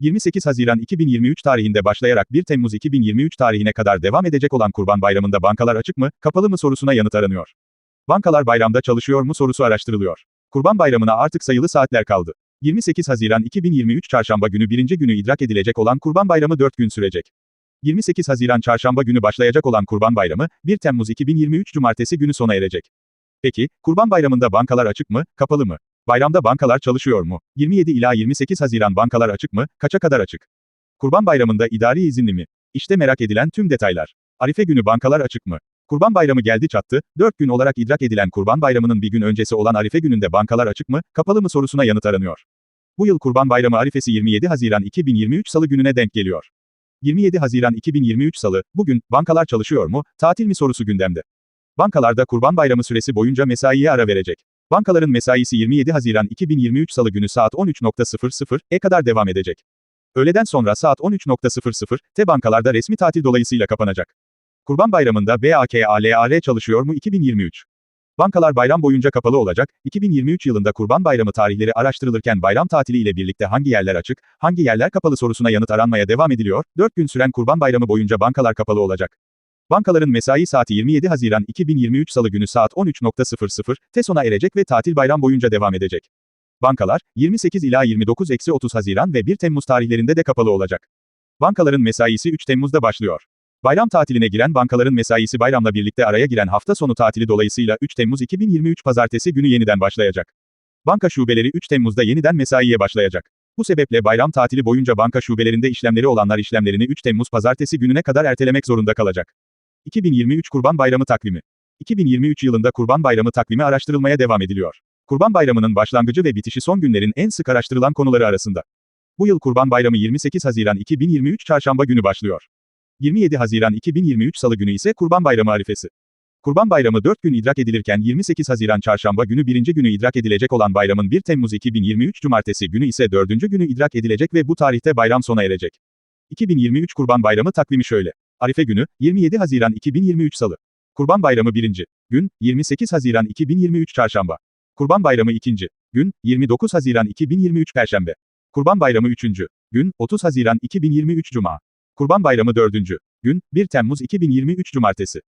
28 Haziran 2023 tarihinde başlayarak 1 Temmuz 2023 tarihine kadar devam edecek olan Kurban Bayramı'nda bankalar açık mı, kapalı mı sorusuna yanıt aranıyor. Bankalar bayramda çalışıyor mu sorusu araştırılıyor. Kurban Bayramı'na artık sayılı saatler kaldı. 28 Haziran 2023 Çarşamba günü birinci günü idrak edilecek olan Kurban Bayramı 4 gün sürecek. 28 Haziran Çarşamba günü başlayacak olan Kurban Bayramı, 1 Temmuz 2023 Cumartesi günü sona erecek. Peki, Kurban Bayramı'nda bankalar açık mı, kapalı mı? Bayramda bankalar çalışıyor mu? 27 ila 28 Haziran bankalar açık mı, kaça kadar açık? Kurban Bayramı'nda idari izinli mi? İşte merak edilen tüm detaylar. Arife günü bankalar açık mı? Kurban Bayramı geldi çattı, 4 gün olarak idrak edilen Kurban Bayramı'nın bir gün öncesi olan Arife gününde bankalar açık mı, kapalı mı sorusuna yanıt aranıyor. Bu yıl Kurban Bayramı arifesi 27 Haziran 2023 Salı gününe denk geliyor. 27 Haziran 2023 Salı, bugün, bankalar çalışıyor mu, tatil mi sorusu gündemde. Bankalarda Kurban Bayramı süresi boyunca mesaiye ara verecek. Bankaların mesaisi 27 Haziran 2023 Salı günü saat 13.00'e kadar devam edecek. Öğleden sonra saat 13.00'te bankalarda resmi tatil dolayısıyla kapanacak. Kurban Bayramı'nda BAKALAR çalışıyor mu 2023? Bankalar bayram boyunca kapalı olacak, 2023 yılında Kurban Bayramı tarihleri araştırılırken bayram tatili ile birlikte hangi yerler açık, hangi yerler kapalı sorusuna yanıt aranmaya devam ediliyor, 4 gün süren Kurban Bayramı boyunca bankalar kapalı olacak. Bankaların mesai saati 27 Haziran 2023 Salı günü saat 13.00'te sona erecek ve tatil bayram boyunca devam edecek. Bankalar, 28 ila 29-30 Haziran ve 1 Temmuz tarihlerinde de kapalı olacak. Bankaların mesaisi 3 Temmuz'da başlıyor. Bayram tatiline giren bankaların mesaisi bayramla birlikte araya giren hafta sonu tatili dolayısıyla 3 Temmuz 2023 pazartesi günü yeniden başlayacak. Banka şubeleri 3 Temmuz'da yeniden mesaiye başlayacak. Bu sebeple bayram tatili boyunca banka şubelerinde işlemleri olanlar işlemlerini 3 Temmuz pazartesi gününe kadar ertelemek zorunda kalacak. 2023 Kurban Bayramı takvimi. 2023 yılında Kurban Bayramı takvimi araştırılmaya devam ediliyor. Kurban Bayramı'nın başlangıcı ve bitişi son günlerin en sık araştırılan konuları arasında. Bu yıl Kurban Bayramı 28 Haziran 2023 Çarşamba günü başlıyor. 27 Haziran 2023 Salı günü ise Kurban Bayramı arifesi. Kurban Bayramı 4 gün idrak edilirken 28 Haziran Çarşamba günü birinci günü idrak edilecek olan bayramın 1 Temmuz 2023 Cumartesi günü ise dördüncü günü idrak edilecek ve bu tarihte bayram sona erecek. 2023 Kurban Bayramı takvimi şöyle. Arife günü, 27 Haziran 2023 Salı. Kurban Bayramı 1. Gün, 28 Haziran 2023 Çarşamba. Kurban Bayramı 2. Gün, 29 Haziran 2023 Perşembe. Kurban Bayramı 3. Gün, 30 Haziran 2023 Cuma. Kurban Bayramı 4. Gün, 1 Temmuz 2023 Cumartesi.